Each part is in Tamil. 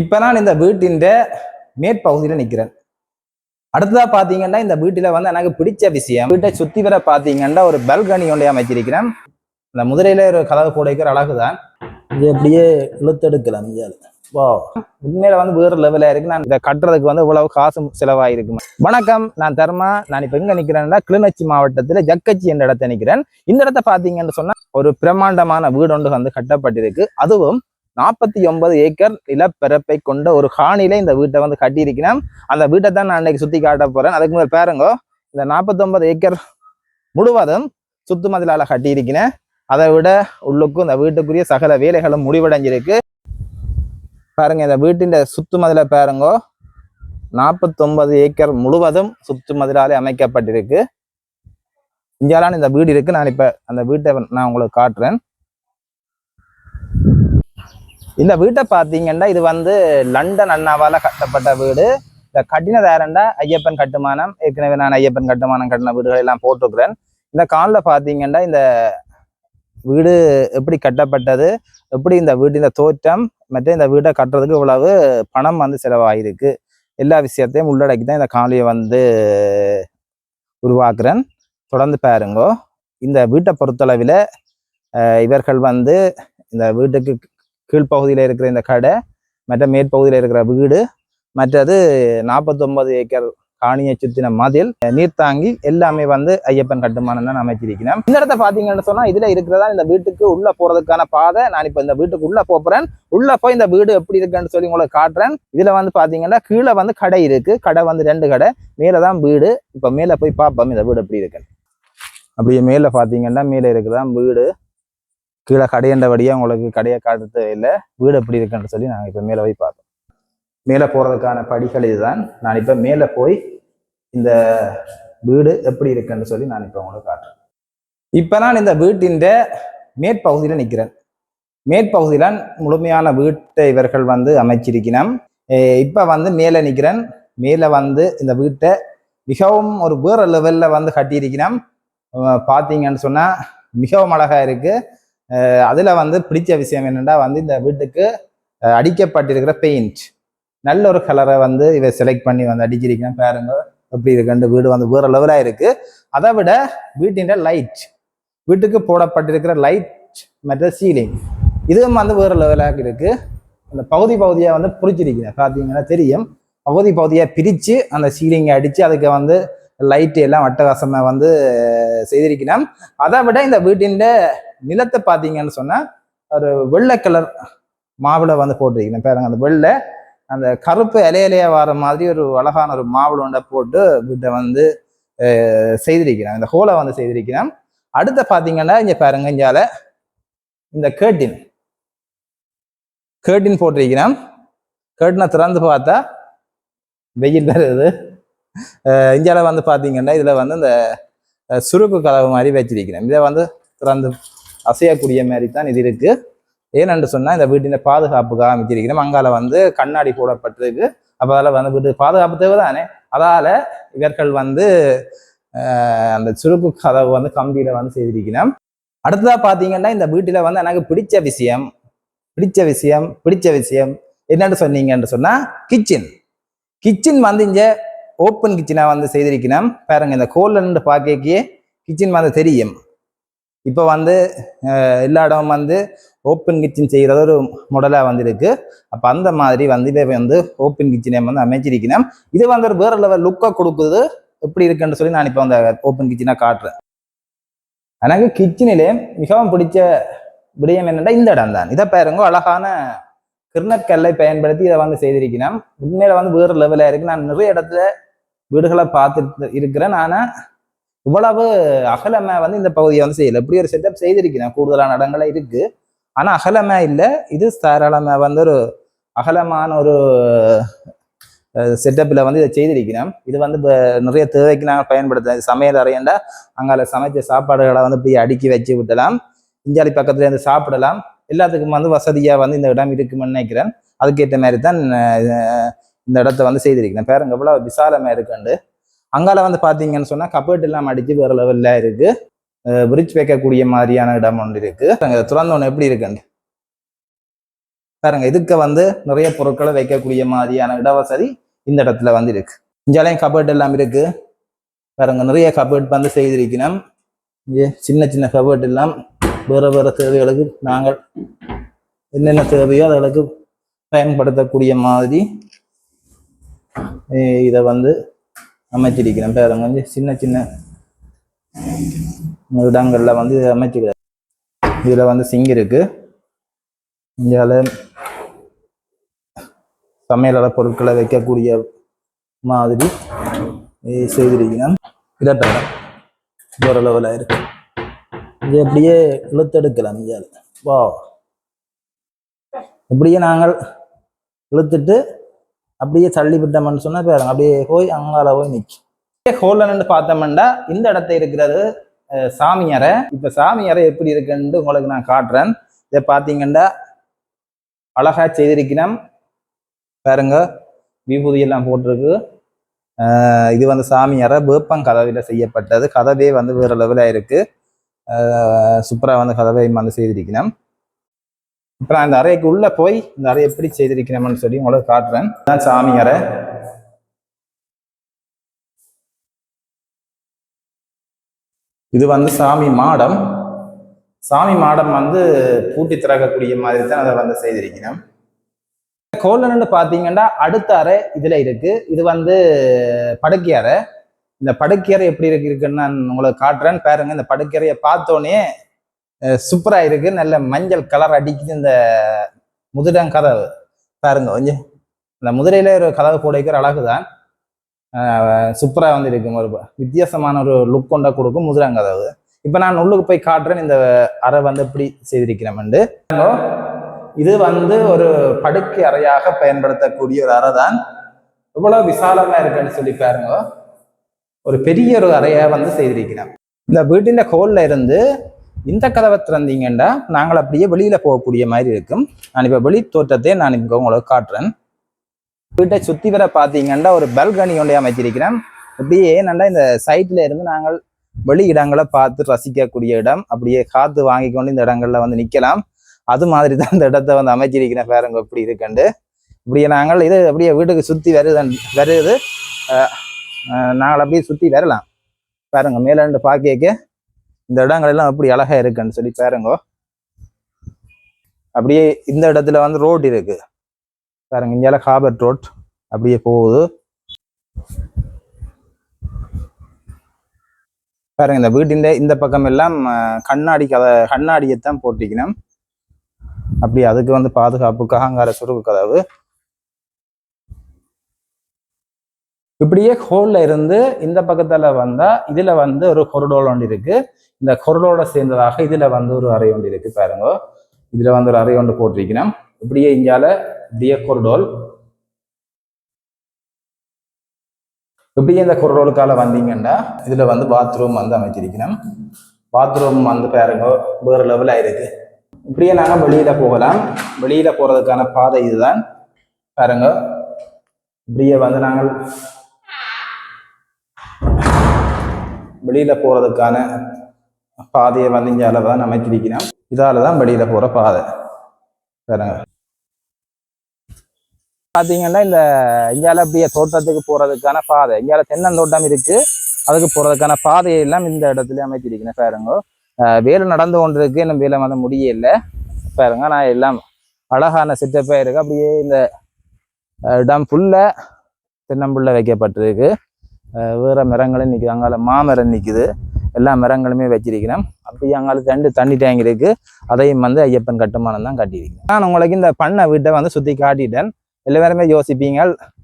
இப்ப நான் இந்த வீட்டின் மேற்பகுதியில நிக்கிறேன். அடுத்ததா பாத்தீங்கன்னா இந்த வீட்டுல வந்து எனக்கு பிடிச்ச விஷயம் வீட்டை சுத்தி வர பாத்தீங்கன்னா ஒரு பல்கனி ஒன்றை அமைச்சிருக்கிறேன். இந்த முதிரையில ஒரு கதவு போடைக்கிற அழகுதான். இது அப்படியே இழுத்தெடுக்கலாம் இந்தியாவில் வா உண்மையில வந்து வேற லெவலில் இருக்கு. நான் இதை கட்டுறதுக்கு வந்து இவ்வளவு காசு செலவாயிருக்கு வணக்கம் நான் தர்மா. நான் இப்போ எங்கே நிற்கிறேன்னா கிளிநொச்சி மாவட்டத்தில் ஜக்கச்சி என்ற இடத்த நிற்கிறேன் இந்த இடத்த பார்த்தீங்கன்னு சொன்னால் ஒரு பிரம்மாண்டமான வீடு ஒன்று வந்து கட்டப்பட்டிருக்கு. அதுவும் நாற்பத்தி ஒன்பது ஏக்கர் நிலப்பரப்பை கொண்ட ஒரு காணியில இந்த வீட்டை வந்து கட்டியிருக்கிறேன். அந்த வீட்டை தான் நான் இன்னைக்கு சுத்தி காட்ட போறேன். அதுக்கு முதல் பாருங்க இந்த 49 ஏக்கர் முழுவதும் சுத்து மதிலால கட்டியிருக்கிறேன். அதை விட உள்ளுக்கும் இந்த வீட்டுக்குரிய சகல வேலைகளும் முடிவடைஞ்சிருக்கு. பாருங்க இந்த வீட்டின் சுத்து மதில பாருங்க 49 ஏக்கர் முழுவதும் சுத்து மதிலாலே அமைக்கப்பட்டிருக்கு. இந்தியாவிலான இந்த வீடு இருக்கு. நான் இப்ப அந்த வீட்டை நான் உங்களுக்கு காட்டுறேன். இந்த வீட்டை பார்த்தீங்கன்னா இது வந்து லண்டன் அண்ணாவால் கட்டப்பட்ட வீடு. இந்த கட்டினது யாரண்டா ஐயப்பன் கட்டுமானம் ஏற்கனவே நான் ஐயப்பன் கட்டுமானம் கட்டின வீடுகள் எல்லாம் போட்டிருக்கிறேன். இந்த காலில் பார்த்தீங்கன்னா இந்த வீடு எப்படி கட்டப்பட்டது எப்படி இந்த வீட்டின் தோற்றம் மற்றும் இந்த வீட்டை கட்டுறதுக்கு இவ்வளவு பணம் வந்து செலவாகிருக்கு எல்லா விஷயத்தையும் உள்ளடக்கி தான் இந்த காணொலியை வந்து உருவாக்குறேன். தொடர்ந்து பாருங்கோ. இந்த வீட்டை பொறுத்தளவில் இவர்கள் வந்து இந்த வீட்டுக்கு கீழ்ப்பகுதியில் இருக்கிற இந்த கடை மற்ற மேற்பகுதியில் இருக்கிற வீடு மற்றது நாற்பத்தொன்பது ஏக்கர் காணியை சுத்தின மதில் நீர்த்தாங்கி எல்லாமே வந்து ஐயப்பன் கட்டுமானம் தான் அமைச்சிருக்கிறேன். இந்த இடத்த பாத்தீங்கன்னு சொன்னா இதுல இருக்கிறதா இந்த வீட்டுக்கு உள்ள போறதுக்கான பாதை. நான் இப்ப இந்த வீட்டுக்கு உள்ள போறேன். உள்ள போய் இந்த வீடு எப்படி இருக்குன்னு சொல்லி உங்களுக்கு காட்டுறேன். இதுல வந்து பாத்தீங்கன்னா கீழே வந்து கடை இருக்கு. கடை வந்து ரெண்டு கடை. மேலதான் வீடு. இப்ப மேல போய் பார்ப்போம் இந்த வீடு எப்படி இருக்கு அப்படியே மேல பாத்தீங்கன்னா மேல இருக்குதான் வீடு. கீழே கடையண்டபடியாக உங்களுக்கு கடையை காட்டுறது இல்லை. வீடு எப்படி இருக்குன்னு சொல்லி நாங்கள் இப்போ மேலே போய் பார்த்தோம் மேலே போகிறதுக்கான படிகள் இதுதான். நான் இப்போ மேலே போய் இந்த வீடு எப்படி இருக்குன்னு சொல்லி நான் இப்போ உங்களுக்கு காட்டுறேன். இப்போ நான் இந்த வீட்டின் மேற்பகுதியில் நிற்கிறேன் மேற்பகுதியில் முழுமையான வீட்டை இவர்கள் வந்து அமைச்சிருக்கிறோம் இப்போ வந்து மேலே நிற்கிறேன் மேலே வந்து இந்த வீட்டை மிகவும் ஒரு வேற லெவலில் வந்து கட்டியிருக்கிறோம் பார்த்தீங்கன்னு சொன்னால் மிகவும் அழகாக இருக்குது அதில் வந்து பிடிச்ச விஷயம் என்னென்னா வந்து இந்த வீட்டுக்கு அடிக்கப்பட்டிருக்கிற பெயிண்ட் நல்ல ஒரு கலரை வந்து இவ செலக்ட் பண்ணி வந்து அடிச்சிருக்கேன் பாருங்க. எப்படி இருக்குன்னு வீடு வந்து வேற இருக்குது அதை விட வீட்டின் லைட் வீட்டுக்கு போடப்பட்டிருக்கிற லைட் மற்ற சீலிங் இதுவும் வந்து வேற லெவலாக இருக்குது அந்த பகுதி பகுதியாக வந்து பிரிச்சிருக்கிறேன். பார்த்தீங்கன்னா தெரியும். பகுதி பகுதியாக பிரித்து அந்த சீலிங்கை அடித்து அதுக்கு வந்து லைட் எல்லாம் அட்டகாசமா வந்து செய்திருக்கிறான். அதை விட இந்த வீட்டின் நிலத்தை பார்த்தீங்கன்னு சொன்னா ஒரு வெள்ளை கலர் மாவிளை வந்து போட்டிருக்கிறேன். பாருங்க அந்த வெள்ளை அந்த கருப்பு இலையிலையா வர மாதிரி ஒரு அழகான ஒரு மாவிளை ஒன்றை போட்டு வீட்டை வந்து செய்திருக்கிறான். இந்த ஹோலை வந்து செய்திருக்கிறான். அடுத்த பார்த்தீங்கன்னா இங்கே பாருங்க இங்கால இந்த கேர்டின் கேர்டின் போட்டிருக்கிறான். கேர்டினை திறந்து பார்த்தா வெயில் வருது. இந்தியாவில் வந்து பார்த்தீங்கன்னா இதில் வந்து இந்த சுருக்கு கதவு மாதிரி வச்சிருக்கிறேன். இதை வந்து திறந்து அசையக்கூடிய மாதிரி தான் இது இருக்குது ஏனென்று சொன்னால் இந்த வீட்டின் பாதுகாப்புக்காக அமைச்சிருக்கிறோம் அங்கால வந்து கண்ணாடி போடப்பட்டிருக்கு. அப்போ அதில் வந்து வீட்டு பாதுகாப்பு தேவை தானே அதால் இவர்கள் வந்து அந்த சுருக்கு கதவு வந்து கம்பியில் வந்து செய்திருக்கிறோம் அடுத்ததாக பார்த்தீங்கன்னா இந்த வீட்டில் வந்து எனக்கு பிடிச்ச விஷயம் பிடிச்ச விஷயம் பிடிச்ச விஷயம் என்னென்னு சொன்னீங்கன்னு சொன்னால் கிச்சன் கிச்சன் வந்து இங்கே ஓப்பன் கிச்சனாக வந்து செய்திருக்கிறேன். பாருங்கள் இந்த கோல்ல பார்க்கக்கே கிச்சன் வந்து தெரியும். இப்போ வந்து எல்லா இடமும் வந்து ஓப்பன் கிச்சன் செய்கிறது ஒரு மாடலாக வந்திருக்கு. அப்போ அந்த மாதிரி வந்து இதை வந்து ஓப்பன் கிச்சனை வந்து அமைச்சிருக்கிறேன். இது வந்து ஒரு வேற லெவல் லுக்காக கொடுக்குது. எப்படி இருக்குன்னு சொல்லி நான் இப்போ அந்த ஓப்பன் கிச்சனாக காட்டுறேன். எனக்கு கிச்சனிலே மிகவும் பிடிச்ச விடயம் என்னென்னா இந்த இடம் தான். இதை பாருங்க அழகான கிருணக்கல்லை பயன்படுத்தி இதை வந்து செய்திருக்கிறேன். உண்மையில வந்து வேறு லெவலாக இருக்கு. நான் நிறைய இடத்துல வீடுகளை பார்த்துட்டு இருக்கிறேன். ஆனால் இவ்வளவு அகலமே வந்து இந்த பகுதியை வந்து செய்யலை. இப்படி ஒரு செட்டப் செய்திருக்கிறேன். கூடுதலான இடங்களே இருக்கு. ஆனால் அகலமே இல்லை. இது தாராளமாக வந்து ஒரு அகலமான ஒரு செட்டப்பில் வந்து இதை செய்திருக்கிறேன். இது வந்து இப்போ நிறைய தேவைக்கு நாங்கள் பயன்படுத்துறோம். சமையல் அறையண்டா அங்கால சமைச்ச சாப்பாடுகளை வந்து இப்படி அடுக்கி வச்சு விட்டலாம் இஞ்சாலி பக்கத்துல இருந்து சாப்பிடலாம். எல்லாத்துக்கும் வந்து வசதியாக வந்து இந்த இடம் இருக்குமென்னு நினைக்கிறேன். அதுக்கேற்ற மாதிரி தான் இந்த இடத்த வந்து செய்திருக்கிறேன். பேருங்க எவ்வளவு விசாலமா இருக்குண்டு. அங்கால வந்து பாத்தீங்கன்னு சொன்னா கபேர்ட் எல்லாம் அடிச்சு வேற லெவல்ல இருக்கு. பிரிட்ஜ் வைக்கக்கூடிய மாதிரியான இடம் ஒன்று இருக்கு. அங்க திறந்த ஒன்று எப்படி இருக்குண்டு? பாருங்க இதுக்கு வந்து நிறைய பொருட்களை வைக்கக்கூடிய மாதிரியான இடவசதி இந்த இடத்துல வந்து இருக்கு. இஞ்சாலையும் கபர்ட் எல்லாம் இருக்கு. பாருங்க நிறைய கபர்ட் வந்து செய்திருக்கணும் இங்கே சின்ன சின்ன கபர்ட் எல்லாம் வேற வேற தேவைகளுக்கு நாங்கள் என்னென்ன தேவையோ அதுகளுக்கு பயன்படுத்தக்கூடிய மாதிரி இதை வந்து அமைச்சிருக்கிறேன். பாருங்க கொஞ்சம் சின்ன சின்ன இடங்கள்ல வந்து இதை அமைச்சிக்கிறேன் இதுல வந்து சிங் இருக்கு. இந்தியாவில் சமையலற பொருட்களை வைக்கக்கூடிய மாதிரி செய்திருக்கிறேன். இதை பேரம் ஓரளவில் இருக்கு. இது அப்படியே இழுத்தெடுக்கலாம் இந்தியாவில் வா இப்படியே நாங்கள் இழுத்துட்டு அப்படியே தள்ளி விட்டோம்னு சொன்னால் பாருங்க அப்படியே போய் அங்கால போய் நிற்கும் ஹோலன்னு பார்த்தோம்னா இந்த இடத்த இருக்கிறது சாமியாரை இப்போ சாமியாரை எப்படி இருக்குன்னு உங்களுக்கு நான் காட்டுறேன். இதை பார்த்தீங்கன்னா அழகா செய்திருக்கிறேன். பாருங்க விபூதி எல்லாம் போட்டிருக்கு. இது வந்து சாமியாரை அறை. வேப்பம் கதவில செய்யப்பட்டது. கதவே வந்து வேறு லெவலாக இருக்குது சூப்பராக வந்து கதவை வந்து செய்திருக்கிறோம் இப்ப நான் இந்த அறைக்கு உள்ள போய் இந்த அறை எப்படி செய்திருக்கிறேன்னு சொல்லி உங்களுக்கு காட்டுறேன். தான் சாமி அறை. இது வந்து சாமி மாடம். சாமி மாடம் வந்து பூட்டி திறக்கக்கூடிய மாதிரி தான் அதை வந்து செய்திருக்கிறேன். கோலன்னு பார்த்தீங்கன்னா அடுத்த அறை இதுல இருக்கு. இது வந்து படுக்கை அறை. இந்த படுக்கை அறை எப்படி இருக்கு இருக்குன்னு நான் உங்களுக்கு காட்டுறேன். பாருங்க இந்த படுக்கை அறையை பார்த்தோன்னே சூப்பராக இருக்கு. நல்ல மஞ்சள் கலர் அடிக்குது. இந்த முதிரம் கதவு பாருங்க கொஞ்சம். இந்த முதிரையில் ஒரு கதவு போடைக்கிற அழகு தான். சூப்பராக வந்து இருக்கும் ஒரு வித்தியாசமான ஒரு லுக் கொண்டா கொடுக்கும் முதிரங்கதவு இப்போ நான் உள்ளுக்கு போய் காட்டுறேன். இந்த அறை வந்து எப்படி செய்திருக்கிறேன் இது வந்து ஒரு படுக்கை அறையாக பயன்படுத்தக்கூடிய ஒரு அறை தான். எவ்வளோ விசாலமாக இருக்குன்னு சொல்லி பாருங்க. ஒரு பெரிய ஒரு அறையாக வந்து செய்திருக்கிறேன். இந்த வீட்டின் ஹோலில் இருந்து இந்த கதவை திறந்தீங்கன்னா நாங்கள் அப்படியே வெளியில போகக்கூடிய மாதிரி இருக்கும். நான் இப்ப வெளி தோற்றத்தை நான் இங்க உங்களுக்கு காட்டுறேன். வீட்டை சுத்தி வர பாத்தீங்கன்னா ஒரு பல்கனி ஒன்றை அமைச்சிருக்கிறேன் அப்படியே ஏனெண்டா இந்த சைட்ல இருந்து நாங்கள் வெளி இடங்களை பார்த்து ரசிக்கக்கூடிய இடம். அப்படியே காத்து வாங்கி கொண்டு இந்த இடங்கள்ல வந்து நிக்கலாம் அது மாதிரி தான் இந்த இடத்த வந்து அமைச்சிருக்கிறேன் பாருங்க எப்படி இருக்குண்டு இப்படியே நாங்கள் இது அப்படியே வீட்டுக்கு சுத்தி வருது. வருது நாங்கள் அப்படியே சுத்தி வரலாம். பாருங்க மேலாண்டு பார்க்க இந்த இடங்கள் எல்லாம் எப்படி அழகா இருக்குன்னு சொல்லி பாருங்க. அப்படியே இந்த இடத்துல வந்து ரோடு இருக்கு. பாருங்க இந்தியால ஹாபர்ட் ரோட் அப்படியே போகுது. பாருங்க இந்த வீட்டின் இந்த பக்கம் எல்லாம் கண்ணாடி கதை கண்ணாடியைத்தான் போட்டிக்கணும். அப்படி அதுக்கு வந்து பாதுகாப்புக்காக அங்கார சுருக்கு கதவு. இப்படியே ஹோல்ல இருந்து இந்த பக்கத்துல வந்தா இதுல வந்து ஒரு கொரடோல் ஒன்று இருக்கு. இந்த கொரடோட சேர்ந்ததாக இதுல வந்து ஒரு அறை ஒன்று இருக்கு பாருங்க. இதுல வந்து ஒரு அறை ஒன்று போட்டிருக்கணும் இப்படியே இங்கால இப்படியே கொரடோல் இப்படியே இந்த கொரடோலுக்கால வந்தீங்கன்னா இதுல வந்து பாத்ரூம் வந்து அமைச்சிருக்கணும் பாத்ரூம் வந்து பாருங்க வேறு லெவலா இருக்கு. இப்படியே நாங்க வெளியில போகலாம். வெளியில போறதுக்கான பாதை இதுதான். பாருங்க. இப்படியே வந்து நாங்கள் வெளியில போறதுக்கான பாதையை வந்து இங்கே அளவு தான் அமைச்சிருக்கிறோம் இதால தான் வெளியில போற பாதை. வேறங்க பாத்தீங்கன்னா இந்த இந்தியால அப்படியே தோட்டத்துக்கு போறதுக்கான பாதை. இந்தியால தென்னந்தோட்டம் இருக்கு. அதுக்கு போறதுக்கான பாதையை எல்லாம் இந்த இடத்துல அமைச்சிருக்கிறேன் பாருங்க. வேலை நடந்து கொண்டிருக்கு. இன்னும் வேலை வந்து முடியல. பாருங்க. நான் எல்லாம் அழகான செட்டப்பா இருக்கு. அப்படியே இந்த இடம் ஃபுல்லா தென்னம்புள்ள வைக்கப்பட்டிருக்கு. வேறு மரங்களும் நிற்குது அங்கால மாமரம் நிற்கிது எல்லா மரங்களுமே வச்சிருக்கிறேன். அப்படியே அங்கால ரெண்டு தண்ணி டேங்க் இருக்குது அதையும் வந்து ஐயப்பன் கட்டுமானம் தான் கட்டியிருக்கேன் நான் உங்களுக்கு இந்த பண்ணை வீட்டை வந்து சுற்றி காட்டிட்டேன். எல்லாருமே யோசிப்பீங்க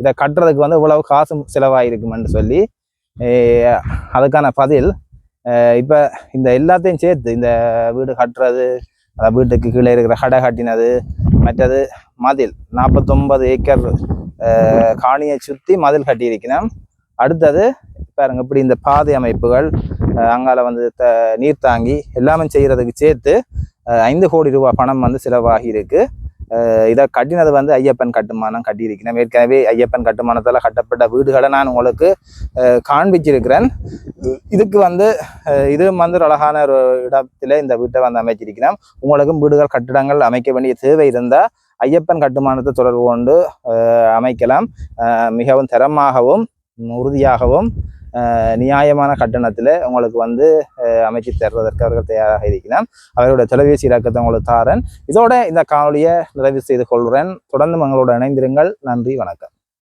இதை கட்டுறதுக்கு வந்து இவ்வளவு காசு செலவாயிருக்குமென்னு சொல்லி. அதுக்கான பதில் இப்போ இந்த எல்லாத்தையும் சேர்த்து இந்த வீடு கட்டுறது அதாவது வீட்டுக்கு கீழே இருக்கிற கடை கட்டினது மற்றது மதில் நாற்பத்தொன்பது ஏக்கர் காணியை சுற்றி மதில் கட்டியிருக்கிறேன். அடுத்தது பாருங்க இப்படி இந்த பாதை அமைப்புகள் அங்கால வந்து த நீர் தாங்கி எல்லாமே செய்கிறதுக்கு சேர்த்து ஐந்து கோடி ரூபாய் பணம் வந்து செலவாகி இருக்கு. இதை கட்டினது வந்து ஐயப்பன் கட்டுமானம் கட்டியிருக்கிறேன் ஏற்கனவே ஐயப்பன் கட்டுமானத்தால் கட்டப்பட்ட வீடுகளை நான் உங்களுக்கு காண்பிச்சிருக்கிறேன். இதுக்கு வந்து இதுவும் வந்து ஒரு அழகான ஒரு இடத்துல இந்த வீட்டை வந்து அமைச்சிருக்கிறேன். உங்களுக்கும் வீடுகள் கட்டிடங்கள் அமைக்க வேண்டிய தேவை இருந்தால் ஐயப்பன் கட்டுமானத்தை தொடர்பு கொண்டு அமைக்கலாம். மிகவும் தரமாகவும் உறுதியாகவும் நியாயமான கட்டணத்தில் உங்களுக்கு வந்து அமைச்சு தருவதற்கு அவர்கள் தயாராக இருக்கிறார். அவருடைய தொலைபேசி இலக்கத்தை உங்களுக்கு தாரன். இதோட இந்த காணொலியை நிறைவு செய்து கொள்கிறேன். தொடர்ந்து எங்களோட இணைந்திருங்கள். நன்றி வணக்கம்.